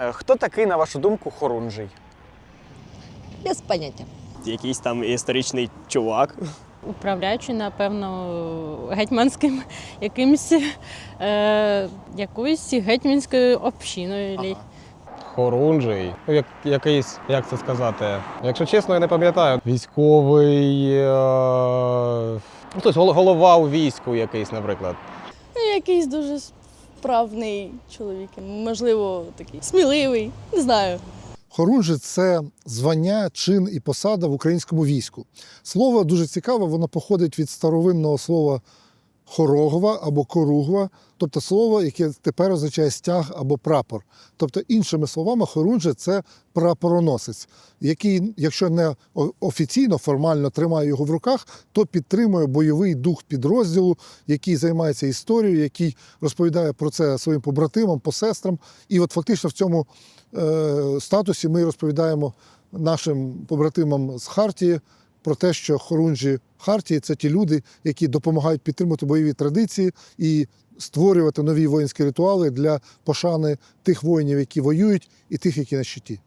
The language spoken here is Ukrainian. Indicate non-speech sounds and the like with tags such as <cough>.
Е, Хто такий, на вашу думку, хорунжий? Без поняття. Якийсь там історичний чувак. управляючи, напевно, гетьманським <laughs> якимсь е, якоюсь гетьманською общиною. лі- Хорунжий. Ну, як, якийсь, як це сказати? Якщо чесно, я не пам'ятаю. Військовий. Е... ну, Хтось голова у війську якийсь, наприклад. Ну, якийсь дуже справний чоловік. Можливо, такий сміливий, не знаю. Хорунжий це звання, чин і посада в українському війську. Слово дуже цікаве, воно походить від старовинного слова хорогова або коругва, тобто слово, яке тепер означає стяг або прапор. Тобто, іншими словами, хорунжий – це прапороносець, який, якщо не офіційно, формально тримає його в руках, то підтримує бойовий дух підрозділу, який займається історією, який розповідає про це своїм побратимам, посестрам. І от фактично в цьому е, статусі ми розповідаємо нашим побратимам з Хартії про те, що хорунжі Хартії це ті люди, які допомагають підтримувати бойові традиції і створювати нові воїнські ритуали для пошани тих воїнів, які воюють, і тих, які на щиті.